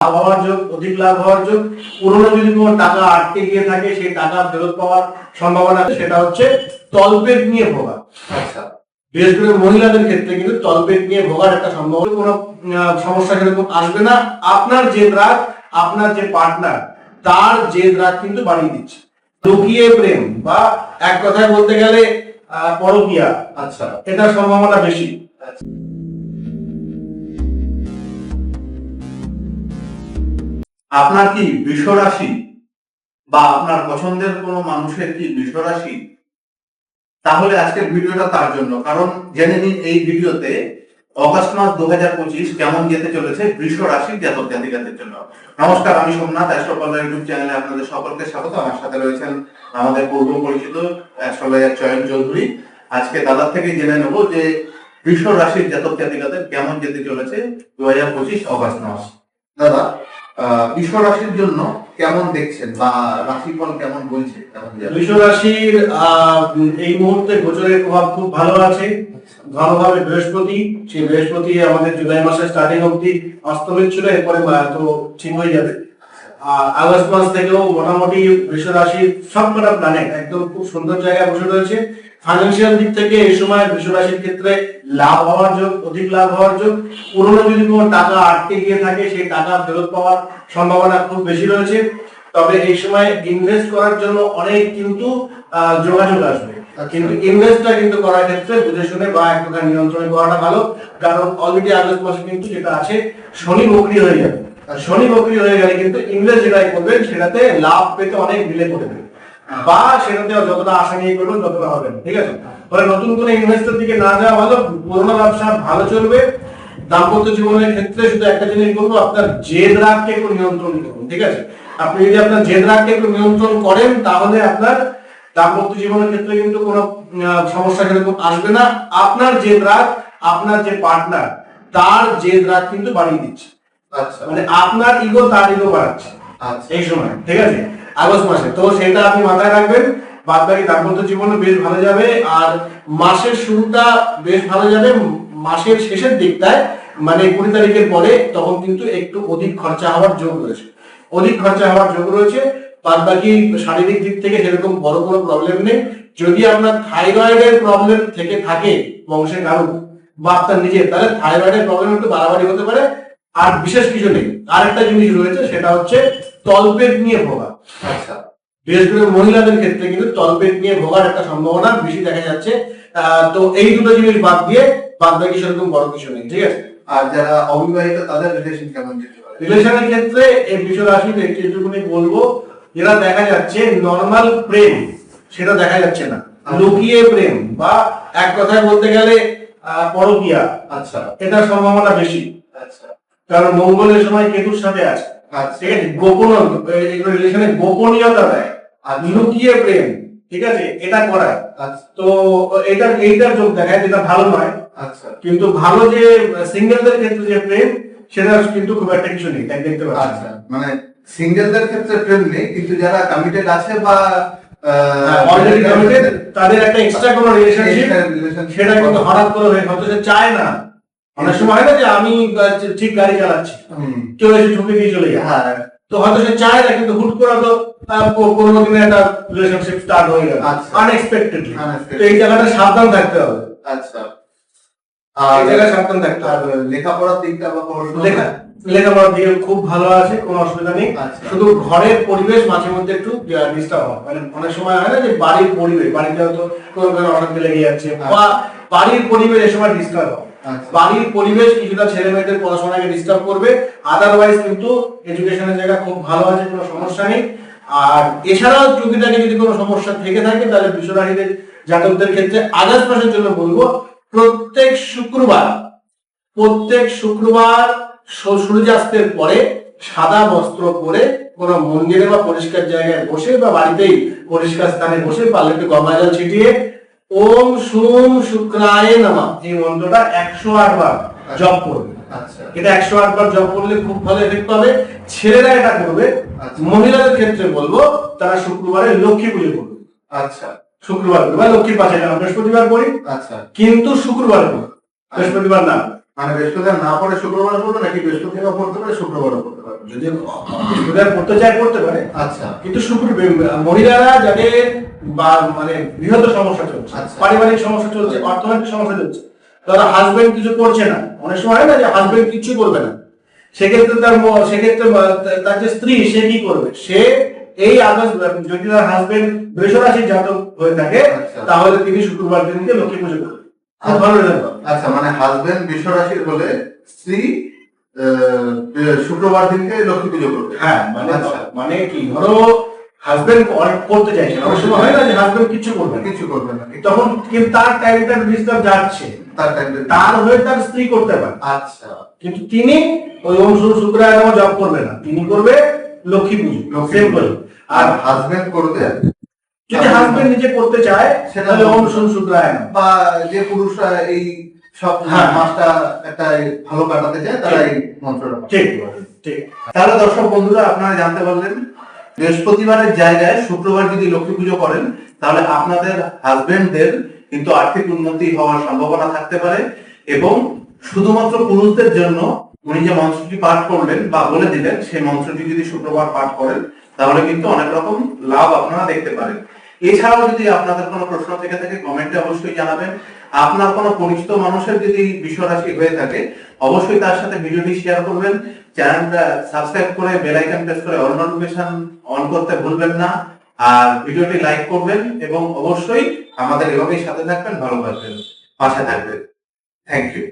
লাভ হওয়ার যোগ অধিক লাভ হওয়ার যোগ। পুরনো যদি কোনো টাকা আটকে গিয়ে থাকে সেই টাকা ফেরত পাওয়ার সম্ভাবনা সেটা হচ্ছে তলপেট নিয়ে ভোগা আচ্ছা। বিশেষ করে মহিলাদের ক্ষেত্রে কিন্তু তলপেট নিয়ে ভোগার একটা সম্ভাবনা কোনো সমস্যা সেরকম আসবে না। আপনার যে রাগ আপনার যে পার্টনার তার যে রাগ কিন্তু বাড়িয়ে দিচ্ছে। লুকিয়ে প্রেম বা এক কথায় বলতে গেলে আহ, পরকীয়া। আচ্ছা। এটার সম্ভাবনা বেশি। আপনার কি বৃষ রাশি বা আপনার পছন্দের কোনো মানুষের কি বৃষ রাশি তাহলে আজকের ভিডিওটা তার জন্য। কারণ জেনে নিন এই ভিডিওতে অগস্ট মাস দু হাজার পঁচিশ কেমন যেতে চলেছে বৃষ রাশির জাতক জাতিকাদের জন্য। নমস্কার, আমি সোমনাথ অ্যাস্ট্রোপালার ইউটিউব চ্যানেলে আপনাদের সকলকে স্বাগত। আমার সাথে রয়েছেন আমাদের পূর্ব পরিচিত অ্যাস্ট্রোলজার চয়ন চৌধুরী। আজকে দাদার থেকে জেনে নেব যে বৃষ রাশির জাতক জাতিকাদের কেমন যেতে চলেছে দু হাজার পঁচিশ অগস্ট মাস। দাদা আহ, রাশির জন্য কেমন দেখছেন বা রাশিফল কেমন বলছে? যাবে? রাশির এই মুহূর্তে গোচরের প্রভাব খুব ভালো আছে। ভালোভাবে বৃহস্পতি সেই বৃহস্পতি আমাদের জুলাই মাসের স্টার্টিং অব্দি অস্তমিত ছিল এরপরে তো ঠিক হয়ে যাবে। আগস্ট মাস থেকেও মোটামুটি বৃষ রাশির সবকটা প্ল্যানেট একদম খুব সুন্দর জায়গায় বসে রয়েছে। ফাইন্যান্সিয়াল দিক থেকে এই সময় বৃষ রাশির ক্ষেত্রে লাভ হওয়ার যোগ অধিক লাভ হওয়ার যোগ। পুরনো যদি কোনো টাকা আটকে গিয়ে থাকে সেই টাকা ফেরত পাওয়ার সম্ভাবনা খুব বেশি রয়েছে। তবে এই সময় ইনভেস্ট করার জন্য অনেক কিন্তু আহ, যোগাযোগ আসবে। কিন্তু ইনভেস্টটা কিন্তু করার ক্ষেত্রে বুঝে শুনে বা একটুখানি নিয়ন্ত্রণে করাটা ভালো। কারণ অলরেডি আগস্ট মাসে কিন্তু যেটা আছে শনি বকরি হয়ে যাবে। শনি বকরি হয়ে গেলে কিন্তু ইনভেস্ট যেটাই করবেন সেটাতে লাভ পেতে অনেক ডিলে করে দেবে। বা সেটাতে যতটা আশা নিয়ে করবেন ততটা হবেন ঠিক আছে? ফলে নতুন কোনো ইনভেস্টের দিকে না যাওয়া ভালো পুরোনো ব্যবসা ভালো চলবে। দাম্পত্য জীবনের ক্ষেত্রে শুধু একটা জিনিস বলব আপনার জেদ রাগকে একটু নিয়ন্ত্রণ করুন ঠিক আছে? আপনি যদি আপনার জেদ রাগকে একটু নিয়ন্ত্রণ করেন তাহলে আপনার দাম্পত্য জীবনের ক্ষেত্রে কিন্তু কোনো সমস্যা সেরকম আসবে না। আপনার জেদ রাগ আপনার যে পার্টনার তার জেদ রাগ কিন্তু বাড়িয়ে দিচ্ছে। আচ্ছা। মানে আপনার ইগো তার ইগো বাড়াচ্ছে। আচ্ছা। এই সময় ঠিক আছে? আগস্ট মাসে। তো সেটা আপনি মাথায় রাখবেন। বাদ বাকি দাম্পত্য জীবনে বেশ ভালো যাবে। আর মাসের শুরুটা বেশ ভালো যাবে। মাসের শেষের দিকটায় মানে কুড়ি তারিখের পরে তখন কিন্তু একটু অধিক খরচা হওয়ার যোগ রয়েছে। অধিক খরচা হওয়ার যোগ রয়েছে। বাদ বাকি শারীরিক দিক থেকে সেরকম বড় কোনো প্রবলেম নেই। যদি আপনার থাইরয়েডের প্রবলেম থেকে থাকে বংশের কারণ বা আপনার নিজের তাহলে থাইরয়েডের প্রবলেম একটু বাড়াবাড়ি হতে পারে। আর বিশেষ কিছু নেই। আর একটা জিনিস রয়েছে সেটা হচ্ছে তলপেট নিয়ে ভোগা আচ্ছা বিশেষ করে মহিলাদের ক্ষেত্রে কিন্তু তলপেট নিয়ে ভোগার একটা সম্ভাবনা বেশি দেখা যাচ্ছে। তো এই দুটো জিনিস বাদ দিয়ে বাদ বাকি সেরকম বড় কিছু নেই ঠিক আছে? আর যারা অবিবাহিত তাদের রিলেশন কেমন যেতে পারে? রিলেশনের ক্ষেত্রে এই বিষয় একটু একটুখানি বলব যেটা দেখা যাচ্ছে নর্মাল প্রেম সেটা দেখা যাচ্ছে না। লুকিয়ে প্রেম বা এক কথায় বলতে গেলে আহ, পরকীয়া আচ্ছা। এটার সম্ভাবনা বেশি। আচ্ছা। কারণ মঙ্গলের সময় কেতুর সাথে আছে। আচ্ছা। ঠিক আছে? গোপন রিলেশনে গোপনীয়তা দেয়। আর লুকিয়ে প্রেম ঠিক আছে? এটা করায়। আচ্ছা। তো এটা এইটার যোগ দেখায় যেটা ভালো নয়। আচ্ছা। কিন্তু ভালো যে সিঙ্গেলদের ক্ষেত্রে যে প্রেম সেটা কিন্তু খুব একটা কিছু নেই তাই দেখতে পাচ্ছি আচ্ছা। মানে সিঙ্গেলদের ক্ষেত্রে প্রেম নেই কিন্তু যারা কমিটেড আছে বা অলরেডি কমিটেড তাদের একটা এক্সট্রা কোনো রিলেশনশিপ সেটা কিন্তু হঠাৎ করে হয়ে হয়তো সে চায় না। অনেক সময় হয় না যে আমি ঠিক গাড়ি চালাচ্ছি। কেউ এসে ঠুকে দিয়ে চলে যায়। হ্যাঁ। তো হয়তো সে চায় না কিন্তু হুট করে তো পনেরো দিনে একটা রিলেশনশিপ স্টার্ট হয়ে গেল। আচ্ছা। আনএক্সপেক্টেডলি তো এই জায়গাটা সাবধান থাকতে হবে। আচ্ছা। আর জায়গায় সাবধান থাকতে হবে। লেখাপড়ার দিকটা বা লেখা লেখাপড়ার দিকে খুব ভালো আছে কোনো অসুবিধা নেই। আচ্ছা। শুধু ঘরের পরিবেশ মাঝে মধ্যে একটু ডিস্টার্ব হয়। মানে অনেক সময় হয় না যে বাড়ির পরিবেশ বাড়িতে হয়তো কোনো কোনো অশান্তি লেগে যাচ্ছে বা বাড়ির পরিবেশ এ সময় ডিস্টার্ব হয়। আচ্ছা। বাড়ির পরিবেশ কিছুটা ছেলে মেয়েদের পড়াশোনাকে ডিস্টার্ব করবে। আদারওয়াইজ কিন্তু এডুকেশনের জায়গা খুব ভালো আছে, কোনো সমস্যা নেই। আর এছাড়াও টুকিটাকে যদি কোনো সমস্যা থেকে থাকে, তাহলে বিশ্বরাশিদের জাতকদের ক্ষেত্রে আগস্ট মাসের জন্য বলব, প্রত্যেক শুক্রবার প্রত্যেক শুক্রবার সূর্যাস্তের পরে সাদা বস্ত্র পরে কোনো মন্দিরে বা পরিষ্কার জায়গায় বসে বা বাড়িতেই পরিষ্কার স্থানে বসে পারলে একটু গঙ্গা জল ছিটিয়ে ওম সুম শুক্রায় নামা। এই মন্ত্রটা একশো আট বার জপ করবে। আচ্ছা। এটা একশো আট বার জপ করলে খুব ভালো এফেক্ট পাবে। ছেলেরা এটা করবে। আচ্ছা। মহিলাদের ক্ষেত্রে বলব তারা শুক্রবারে লক্ষ্মী পুজো করবে। আচ্ছা। শুক্রবার করবে বা লক্ষ্মীর পাশে যাবে বৃহস্পতিবার করি আচ্ছা। কিন্তু শুক্রবার করবে। বৃহস্পতিবার না। মানে বৃহস্পতিবার না পড়ে শুক্রবার পড়বে নাকি বৃহস্পতিবার পড়তে পারে শুক্রবার পড়তে পারে? যদি বৃহস্পতিবার করতে চায় করতে পারে। আচ্ছা। কিন্তু শুক্র মহিলারা যাদের বা মানে বৃহৎ সমস্যা চলছে আচ্ছা। পারিবারিক সমস্যা চলছে অর্থনৈতিক সমস্যা চলছে তারা হাজবেন্ড কিছু করছে না। অনেক সময় হয় না যে হাজবেন্ড কিছু করবে না। সেক্ষেত্রে তার সেক্ষেত্রে তার যে স্ত্রী সে কি করবে? সে এই আগস্ট যদি তার হাজবেন্ড বৃষরাশি জাতক হয়ে থাকে আচ্ছা। তাহলে তিনি শুক্রবার দিনকে লক্ষ্মী পুজো পাবে। আচ্ছা। মানে হাজবেন্ড বিশ্বরাশির হলে স্ত্রী শুক্রবার দিনকে লক্ষ্মী পুজো করবে। হ্যাঁ মানে আচ্ছা। মানে কি ধরো হাজবেন্ড করতে চাইছে। অনেক সময় হয় না যে হাজবেন্ড কিছু করবে কিছু করবে না। তখন কিন্তু তার টাইমটা ডিস্টার্ব যাচ্ছে। তার টাইমটা তার হয়ে তার স্ত্রী করতে পারে। আচ্ছা। কিন্তু তিনি ওই ওম শুক্র শুক্রায়ণ জব করবে না। তিনি করবে লক্ষ্মী পুজো। সেম করে। আর হাজবেন্ড করবে যদি হাজবেন্ড নিজে করতে চায় সেটা তাহলে ওম শুক্র শুক্রায়ণ বা যে পুরুষরা এই সব হ্যাঁ। মাসটা একটা ভালো কাটাতে চায় তারা এই মন্ত্রটা ঠিক ঠিক। তাহলে দর্শক বন্ধুরা আপনারা জানতে পারলেন বৃহস্পতিবারের জায়গায় শুক্রবার যদি লক্ষ্মী পুজো করেন তাহলে আপনাদের হাজবেন্ডদের কিন্তু আর্থিক উন্নতি হওয়ার সম্ভাবনা থাকতে পারে এবং শুধুমাত্র পুরুষদের জন্য উনি যে মন্ত্রটি পাঠ করলেন বা বলে দিলেন সেই মন্ত্রটি যদি শুক্রবার পাঠ করেন তাহলে কিন্তু অনেক রকম লাভ আপনারা দেখতে পারেন। এছাড়াও যদি আপনাদের কোনো প্রশ্ন থেকে থাকে কমেন্টে অবশ্যই জানাবেন। আপনার কোনো পরিচিত মানুষের যদি বিষয় রাশি হয়ে থাকে, অবশ্যই তার সাথে ভিডিওটি শেয়ার করবেন। চ্যানেলটা সাবস্ক্রাইব করে বেল আইকন প্রেস করে অল নোটিফিকেশন অন করতে ভুলবেন না। আর ভিডিওটি লাইক করবেন এবং অবশ্যই আমাদের এভাবেই সাথে থাকবেন, ভালো থাকবেন, পাশে থাকবেন। Thank you